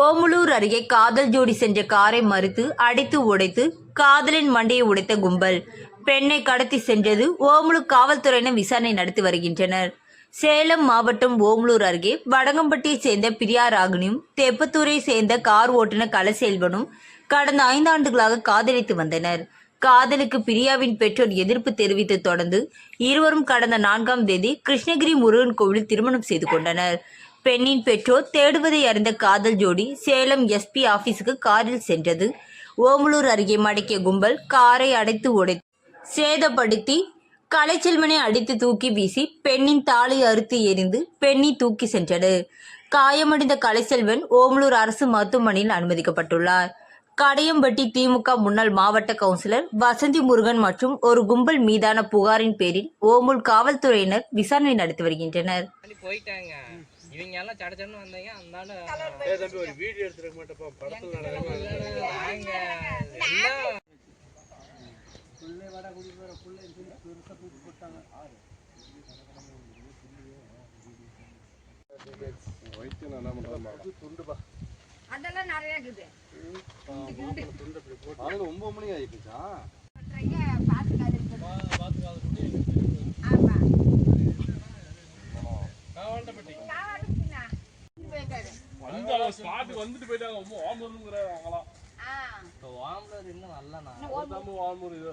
ஓமலூர் அருகே காதல் ஜோடி சென்ற காரை மறுத்து அடித்து உடைத்து காதலின் மண்டையை உடைத்த கும்பல். பெண்ணை கடத்தி சென்றது ஓமலூர் காவல்துறையினர் விசாரணை நடத்தி வருகின்றனர். சேலம் மாவட்டம் ஓமலூர் அருகே வடங்கம்பட்டியை சேர்ந்த பிரியா ராகினியும் தெப்பத்தூரை சேர்ந்த கார் ஓட்டுநர் கலசெல்வனும் கடந்த ஐந்தாண்டுகளாக காதலித்து வந்தனர். காதலுக்கு பிரியாவின் பெற்றோர் எதிர்ப்பு தெரிவித்து தொடர்ந்து இருவரும் கடந்த நான்காம் தேதி கிருஷ்ணகிரி முருகன் கோவிலில் திருமணம் செய்து கொண்டனர். பெண்ணின் பெற்றோர் தேடுவதை அறிந்த காதல் ஜோடி சேலம் எஸ்பி ஆபீஸுக்கு காரில் சென்றது. ஓமலூர் அருகே மடக்கிய கும்பல் காரை அடைத்து உடைத்து சேதப்படுத்தி கலைச்செல்வனை அடித்து தூக்கி வீசி பெண்ணின் தாலி அறுத்து எரிந்து பெண்ணை தூக்கி சென்றது. காயமடைந்த கலைச்செல்வன் ஓமலூர் அரசு மருத்துவமனையில் அனுமதிக்கப்பட்டுள்ளார். கடையம்பட்டி திமுக முன்னாள் மாவட்ட கவுன்சிலர் வசந்தி முருகன் மற்றும் ஒரு கும்பல் மீதான புகாரின் பேரில் ஓமூல் காவல்துறையினர் விசாரணை நடத்தி வருகின்றனர். போயிட்டாங்க. இவங்க எல்லாம் சட சடன்னு வந்தாங்க அந்தாண்ட ஏய் தம்பி ஒரு வீடியோ எடுத்துருக்க மாட்டேப்பா படத்துல நடக்குது நாங்க எல்லாம் வைத்தியம் என்ன பண்றது துண்டுப்பா அதெல்லாம் நிறைய இருக்குது. ஒன்பது மணி ஆயிடுச்சா காவாட்டுக்குண்ணா. இது வந்துட்டு போயிட்டாங்க ரொம்ப ஆம்பூருங்கிறாங்க அவங்களாம் ஆ, இன்னும் நல்லா நான் நம்ம ஆம்பூர் இது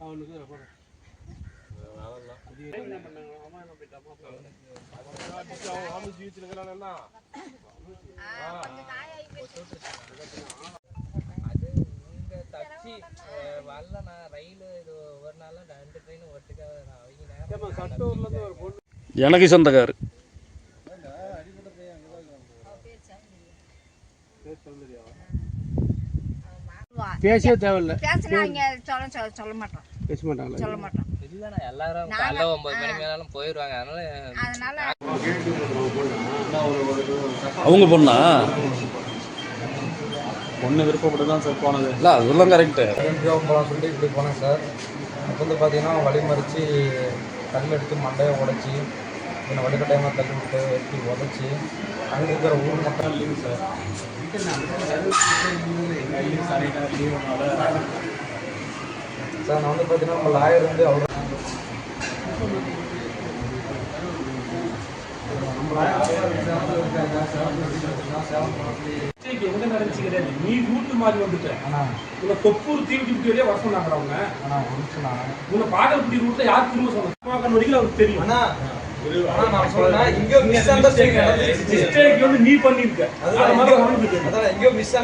அவனுக்கு போறேன் ஆ, கொஞ்சம் காயாகி போச்சு. வரலண்ணா ரயில் இது ஒரு நாள் ரெண்டு ட்ரெயின் ஒட்டுக்க அவங்க நேரம் சட்டூர்ல இருந்து ஒரு பொண்ணு எனக்கு சொந்தக்காரு. பேசவே தேவையில்ல. பேசினா சொல்ல சொல்ல சொல்ல மாட்டோம் பேச மாட்டாங்களா சொல்ல மாட்டோம் இல்லைண்ணா எல்லாரும் காலைல ஒன்பது மணி மேலும் போயிடுவாங்க அதனால அதனால அவங்க பொண்ணா? பொண்ணு விருப்பப்பட்டு தான் சார் போனது. இல்லை அதெல்லாம் கரெக்டு போகலாம் சொல்லிட்டு இப்படி போனேன் சார் அப்போ வந்து பார்த்தீங்கன்னா வழிமறித்து கல் எடுத்து மண்டையை உடைச்சி என்னை வடிகட்டாயமாக தள்ளி விட்டு வெட்டி உதச்சி அங்கே இருக்கிற ஊர் மட்டும் லீவு சார் சார் நான் வந்து பார்த்தீங்கன்னா நம்ம லாயர் வந்து அவர் மிஸ்டேக் எங்க நடந்துச்சு கிடையாது நீ ரூட்டு மாறி வந்துட்ட. அண்ணா உன்னை தொப்பூர் தீவிட்டி வழியா வர சொன்னாங்க அவங்க. உன்னை பாகல்பட்டி ரூட்ல யார் திரும்ப சொன்னாங்க வரைக்கும் அவருக்கு தெரியும். மிஸ் அண்டர்ஸ்டாண்டிங் நீ பண்ணிருக்க அது மாதிரி அவனுக்கு தெரியும் அதான் எங்கேயோ மிஸ்